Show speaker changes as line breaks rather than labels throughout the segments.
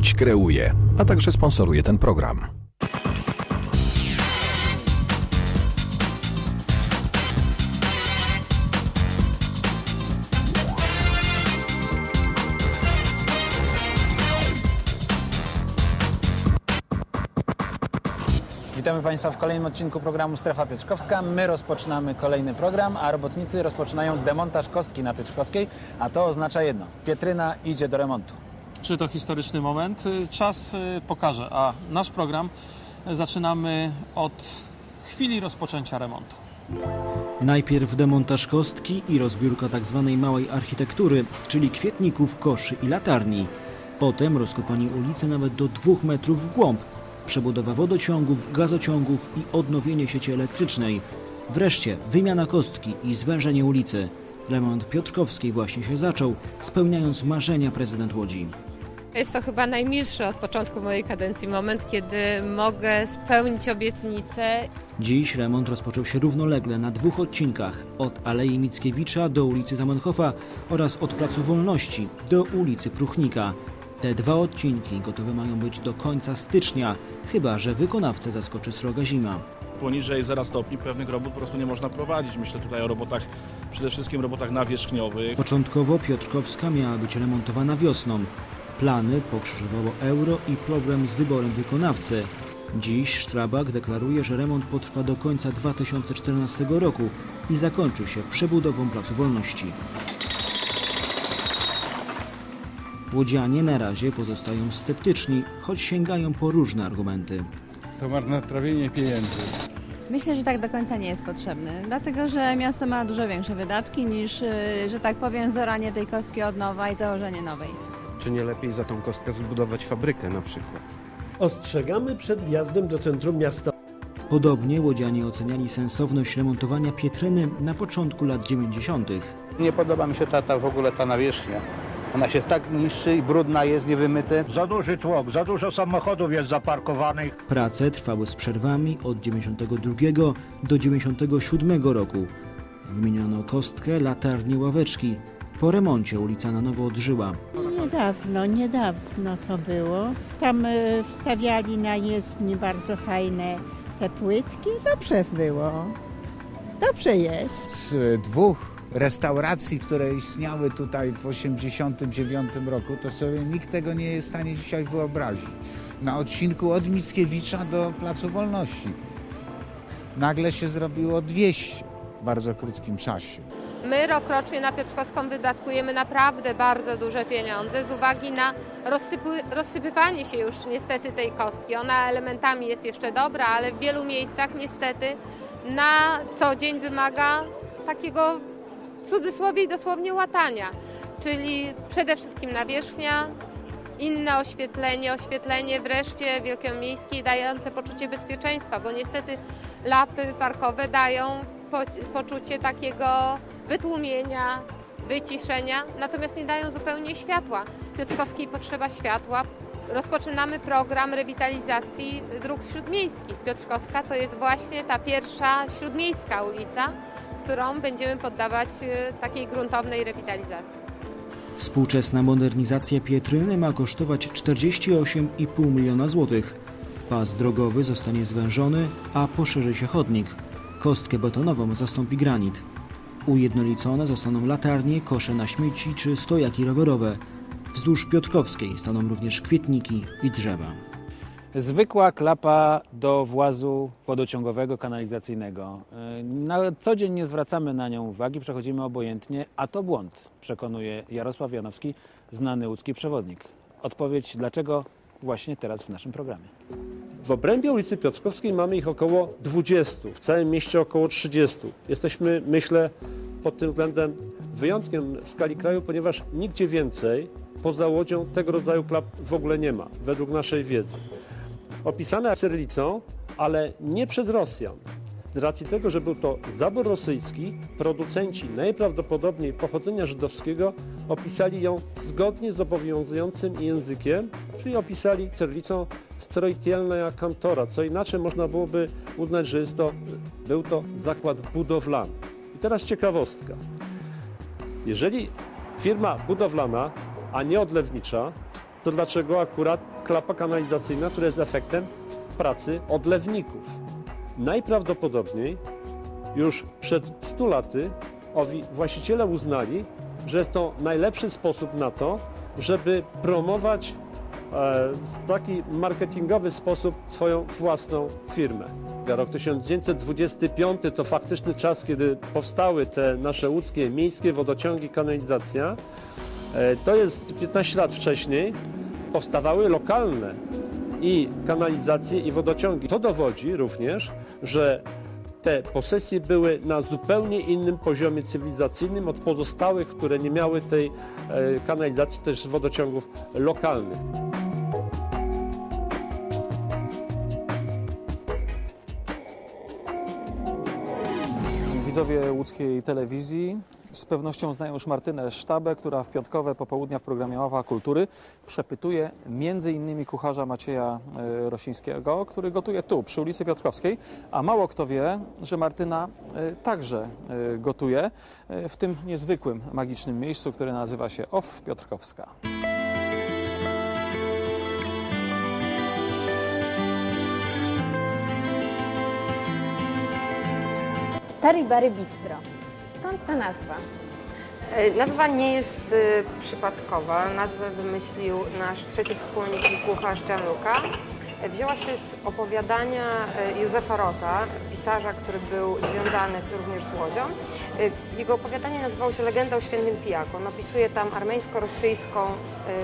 Łódź kreuje, a także sponsoruje ten program.
Witamy Państwa w kolejnym odcinku programu Strefa Piotrkowska. My rozpoczynamy kolejny program, a robotnicy rozpoczynają demontaż kostki na Piotrkowskiej, a to oznacza jedno. Pietryna idzie do remontu.
Czy to historyczny moment? Y, Czas y, pokaże, a nasz program y, zaczynamy od chwili rozpoczęcia remontu.
Najpierw demontaż kostki i rozbiórka tzw. małej architektury, czyli kwietników, koszy i latarni. Potem rozkopanie ulicy nawet do dwóch metrów w głąb, przebudowa wodociągów, gazociągów i odnowienie sieci elektrycznej. Wreszcie wymiana kostki i zwężenie ulicy. Remont Piotrkowskiej właśnie się zaczął, spełniając marzenia prezydent Łodzi.
Jest to chyba najmilszy od początku mojej kadencji moment, kiedy mogę spełnić obietnicę.
Dziś remont rozpoczął się równolegle na dwóch odcinkach od Alei Mickiewicza do ulicy Zamenhofa oraz od Placu Wolności do ulicy Pruchnika. Te dwa odcinki gotowe mają być do końca stycznia, chyba że wykonawcę zaskoczy sroga zima.
poniżej 0 stopni pewnych robót po prostu nie można prowadzić. Myślę tutaj o robotach, przede wszystkim robotach nawierzchniowych.
Początkowo Piotrkowska miała być remontowana wiosną. Plany pokrzyżowało euro i problem z wyborem wykonawcy. Dziś Strabag deklaruje, że remont potrwa do końca 2014 roku i zakończy się przebudową Placu Wolności. Łodzianie na razie pozostają sceptyczni, choć sięgają po różne argumenty.
To marnotrawienie pieniędzy.
Myślę, że tak do końca nie jest potrzebny, dlatego że miasto ma dużo większe wydatki niż, y, że tak powiem, zoranie tej kostki od nowa i założenie nowej.
Czy nie lepiej za tą kostkę zbudować fabrykę na przykład?
Ostrzegamy przed wjazdem do centrum miasta.
Podobnie łodzianie oceniali sensowność remontowania Pietryny na początku lat 90.
Nie podoba mi się ta, ta w ogóle ta nawierzchnia. Ona się tak niszczy i brudna jest, niewymyte.
Za duży tłok, za dużo samochodów jest zaparkowanych.
Prace trwały z przerwami od 92 do 97 roku. Wymieniono kostkę, latarnie, ławeczki. Po remoncie ulica na nowo odżyła.
Niedawno, niedawno to było. Tam y, wstawiali na jezdni bardzo fajne te płytki. Dobrze było. Dobrze jest.
z dwóch restauracji, które istniały tutaj w 1989 roku, to sobie nikt tego nie jest w stanie dzisiaj wyobrazić. Na odcinku od Mickiewicza do Placu Wolności. Nagle się zrobiło 200 w bardzo krótkim czasie.
My rokrocznie na Piotrkowską wydatkujemy naprawdę bardzo duże pieniądze z uwagi na rozsypy, rozsypywanie się już niestety tej kostki. Ona elementami jest jeszcze dobra, ale w wielu miejscach niestety na co dzień wymaga takiego w cudzysłowie i dosłownie łatania. Czyli przede wszystkim nawierzchnia, inne oświetlenie, oświetlenie wreszcie wielkomiejskie dające poczucie bezpieczeństwa, bo niestety lapy parkowe dają po, poczucie takiego wytłumienia, wyciszenia, natomiast nie dają zupełnie światła. Piotrkowskiej potrzeba światła. Rozpoczynamy program rewitalizacji dróg śródmiejskich. Piotrkowska to jest właśnie ta pierwsza śródmiejska ulica, którą będziemy poddawać e, takiej gruntownej rewitalizacji.
Współczesna modernizacja Pietryny ma kosztować 48,5 miliona złotych. Pas drogowy zostanie zwężony, a poszerzy się chodnik. Kostkę betonową zastąpi granit. Ujednolicone zostaną latarnie, kosze na śmieci czy stojaki rowerowe. Wzdłuż Piotrkowskiej staną również kwietniki i drzewa.
Zwykła klapa do włazu wodociągowego, kanalizacyjnego. Yy, Na co dzień nie zwracamy na nią uwagi, przechodzimy obojętnie, a to błąd, przekonuje Jarosław Janowski, znany łódzki przewodnik. Odpowiedź dlaczego właśnie teraz w naszym programie.
W obrębie ulicy Piotrkowskiej mamy ich około 20, w całym mieście około 30. Jesteśmy, myślę, pod tym względem wyjątkiem w skali kraju, ponieważ nigdzie więcej poza Łodzią tego rodzaju klap w ogóle nie ma, według naszej wiedzy. Opisane cyrylicą, ale nie przez Rosjan. Z racji tego, że był to zabór rosyjski, producenci najprawdopodobniej pochodzenia żydowskiego opisali ją zgodnie z obowiązującym językiem, czyli opisali cyrylicą strojtielna kantora, co inaczej można byłoby uznać, że jest to, był to zakład budowlany. I teraz ciekawostka. Jeżeli firma budowlana, a nie odlewnicza, to dlaczego akurat klapa kanalizacyjna, która jest efektem pracy odlewników. Najprawdopodobniej już przed 100 laty owi właściciele uznali, że jest to najlepszy sposób na to, żeby promować e, w taki marketingowy sposób swoją własną firmę. Rok 1925 to faktyczny czas, kiedy powstały te nasze łódzkie miejskie wodociągi, kanalizacja. E, To jest 15 lat wcześniej powstawały lokalne i kanalizacje i wodociągi. To dowodzi również, że te posesje były na zupełnie innym poziomie cywilizacyjnym od pozostałych, które nie miały tej e, kanalizacji, też wodociągów lokalnych.
Widzowie łódzkiej telewizji z pewnością znają już Martynę Sztabę, która w piątkowe popołudnia w programie Mapa Kultury przepytuje innymi kucharza Macieja e, Rosińskiego, który gotuje tu, przy ulicy Piotrkowskiej, a mało kto wie, że Martyna e, także e, gotuje w tym niezwykłym, magicznym miejscu, które nazywa się OFF Piotrkowska.
Taribary Bistro. Skąd ta nazwa?
E, Nazwa nie jest e, przypadkowa. Nazwę wymyślił nasz trzeci wspólnik i kucharz Gianluca. E, Wzięła się z opowiadania Józefa Rota, pisarza, który był związany również z Łodzią. Jego opowiadanie nazywało się Legenda o świętym pijaku. On opisuje tam armeńsko-rosyjską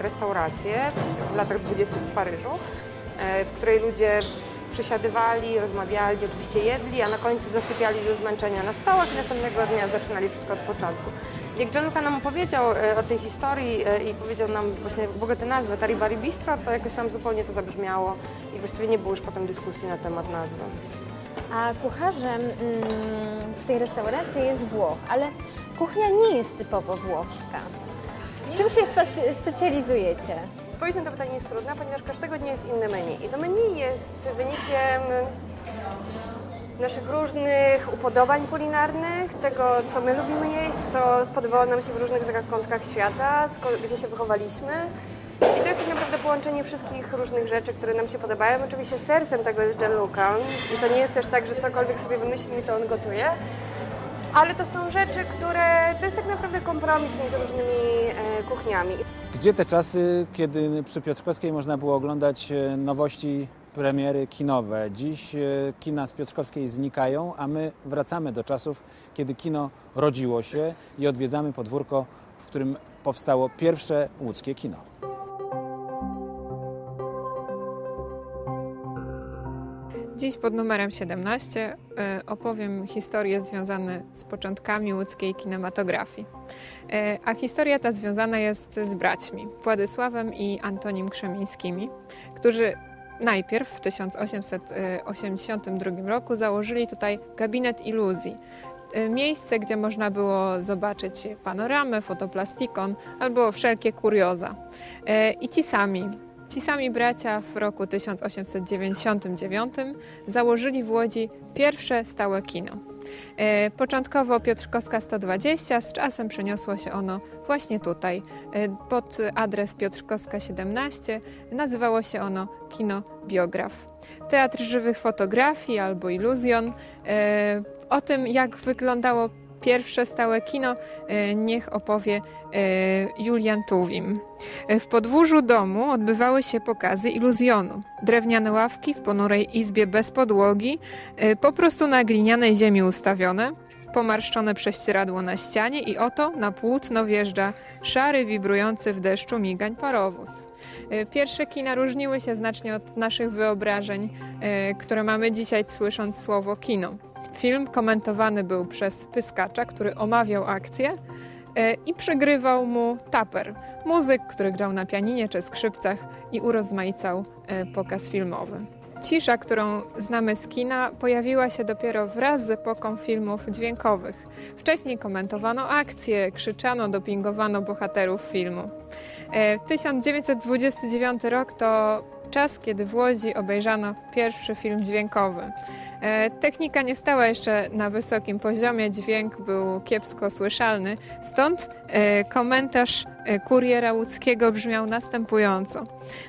restaurację w latach 20. w Paryżu, w której ludzie przysiadywali, rozmawiali, oczywiście jedli, a na końcu zasypiali ze zmęczenia na stołach i następnego dnia zaczynali wszystko od początku. Jak Gianluca nam opowiedział e, o tej historii e, i powiedział nam właśnie w ogóle tę nazwę Taribari Bistro, to jakoś tam zupełnie to zabrzmiało i właściwie nie było już potem dyskusji na temat nazwy.
A kucharzem mm, w tej restauracji jest Włoch, ale kuchnia nie jest typowo włoska. W czym się specjalizujecie?
Odpowiedź na to pytanie jest trudna, ponieważ każdego dnia jest inne menu. I to menu jest wynikiem naszych różnych upodobań kulinarnych, tego, co my lubimy jeść, co spodobało nam się w różnych zakątkach świata, gdzie się wychowaliśmy. I to jest tak naprawdę połączenie wszystkich różnych rzeczy, które nam się podobają. Oczywiście sercem tego jest Gianluca i to nie jest też tak, że cokolwiek sobie wymyślimy, to on gotuje. Ale to są rzeczy, które to jest tak naprawdę kompromis między różnymi e, kuchniami.
Gdzie te czasy, kiedy przy Piotrkowskiej można było oglądać e, nowości, premiery kinowe? Dziś e, kina z Piotrkowskiej znikają, a my wracamy do czasów, kiedy kino rodziło się i odwiedzamy podwórko, w którym powstało pierwsze łódzkie kino.
Dziś pod numerem 17 e, opowiem historie związane z początkami łódzkiej kinematografii. E, A historia ta związana jest z braćmi Władysławem i Antonim Krzemińskimi, którzy najpierw w 1882 roku założyli tutaj gabinet iluzji. E, Miejsce, gdzie można było zobaczyć panoramę, fotoplastikon albo wszelkie kurioza. I ci sami Ci sami bracia w roku 1899 założyli w Łodzi pierwsze stałe kino. E, Początkowo Piotrkowska 120, z czasem przeniosło się ono właśnie tutaj. E, Pod adres Piotrkowska 17 nazywało się ono Kino Biograf. Teatr żywych fotografii albo iluzjon. E, O tym, jak wyglądało pierwsze stałe kino, e, niech opowie e, Julian Tuwim. E, W podwórzu domu odbywały się pokazy iluzjonu. Drewniane ławki w ponurej izbie bez podłogi, po prostu na glinianej ziemi ustawione, pomarszczone prześcieradło na ścianie i oto na płótno wjeżdża szary, wibrujący w deszczu migań parowóz. Pierwsze kina różniły się znacznie od naszych wyobrażeń, które mamy dzisiaj słysząc słowo kino. Film komentowany był przez pyskacza, który omawiał akcję e, i przegrywał mu taper, muzyk, który grał na pianinie czy skrzypcach i urozmaicał e, pokaz filmowy. Cisza, którą znamy z kina, pojawiła się dopiero wraz z epoką filmów dźwiękowych. Wcześniej komentowano akcje, krzyczano, dopingowano bohaterów filmu. E, 1929 rok to czas, kiedy w Łodzi obejrzano pierwszy film dźwiękowy. E, technika nie stała jeszcze na wysokim poziomie, dźwięk był kiepsko słyszalny, stąd e, komentarz e, kuriera łódzkiego brzmiał następująco.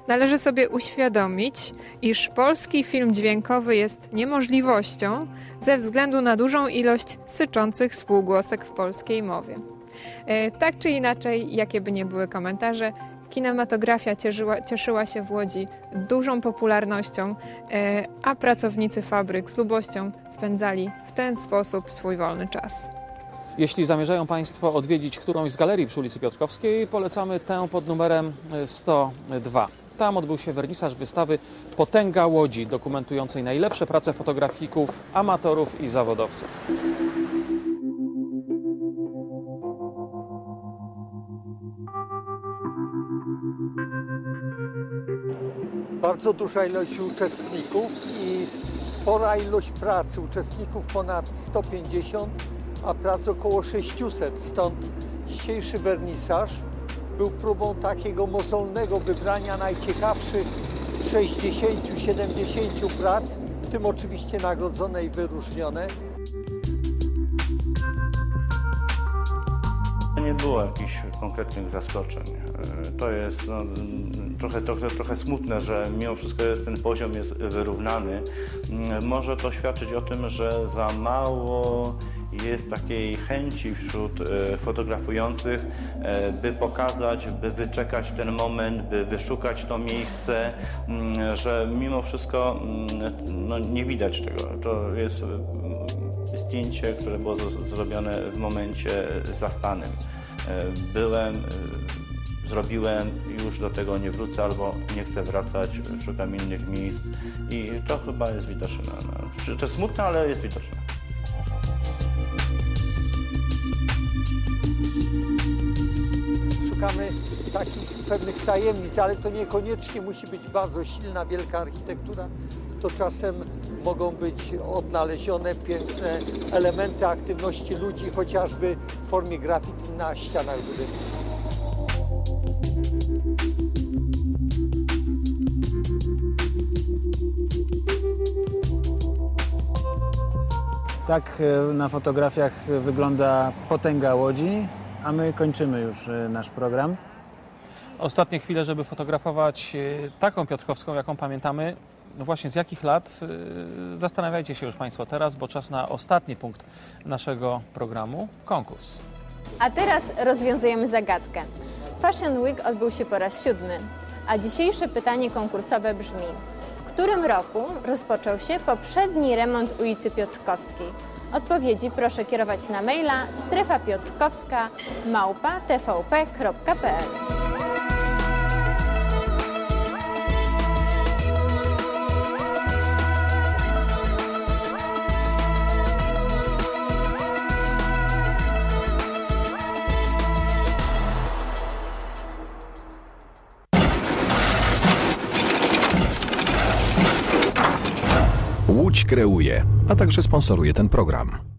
Należy sobie uświadomić, iż polski film dźwiękowy jest niemożliwością ze względu na dużą ilość syczących spółgłosek w polskiej mowie. Tak czy inaczej, jakie by nie były komentarze, Kinematografia cieszyła, cieszyła się w Łodzi dużą popularnością, e, a pracownicy fabryk z lubością spędzali w ten sposób swój wolny czas.
Jeśli zamierzają Państwo odwiedzić którąś z galerii przy ulicy Piotrkowskiej, polecamy tę pod numerem 102. Tam odbył się wernisaż wystawy Potęga Łodzi, dokumentującej najlepsze prace fotografików, amatorów i zawodowców.
Bardzo duża ilość uczestników i spora ilość pracy. Uczestników ponad 150, a prac około 600. Stąd dzisiejszy wernisaż był próbą takiego mozolnego wybrania najciekawszych 60-70 prac, w tym oczywiście nagrodzone i wyróżnione.
Nie było jakichś konkretnych zaskoczeń. E, to jest no, trochę, trochę, trochę smutne, że mimo wszystko jest, ten poziom jest wyrównany. Mm, może to świadczyć o tym, że za mało jest takiej chęci wśród e, fotografujących, e, by pokazać, by wyczekać ten moment, by wyszukać to miejsce, mm, że mimo wszystko mm, no, nie widać tego. To jest zdjęcie, które było zrobione w momencie zastanym. E, byłem, e, zrobiłem, już do tego nie wrócę albo nie chcę wracać, szukam innych miejsc i to chyba jest widoczne. No, to jest smutne, ale jest widoczne.
Szukamy takich pewnych tajemnic, ale to niekoniecznie musi być bardzo silna, wielka architektura. To czasem mogą być odnalezione piękne elementy aktywności ludzi, chociażby w formie grafiki na ścianach budynków.
Tak e, na fotografiach wygląda potęga Łodzi, a my kończymy już e, nasz program.
Ostatnie chwile, żeby fotografować e, taką Piotrkowską, jaką pamiętamy, no właśnie z jakich lat? Zastanawiajcie się już Państwo teraz, bo czas na ostatni punkt naszego programu konkurs.
A teraz rozwiązujemy zagadkę. Fashion Week odbył się po raz siódmy, a dzisiejsze pytanie konkursowe brzmi: w którym roku rozpoczął się poprzedni remont ulicy Piotrkowskiej? Odpowiedzi proszę kierować na maila strefa piotrkowska.
Kreuje, a także sponsoruje ten program.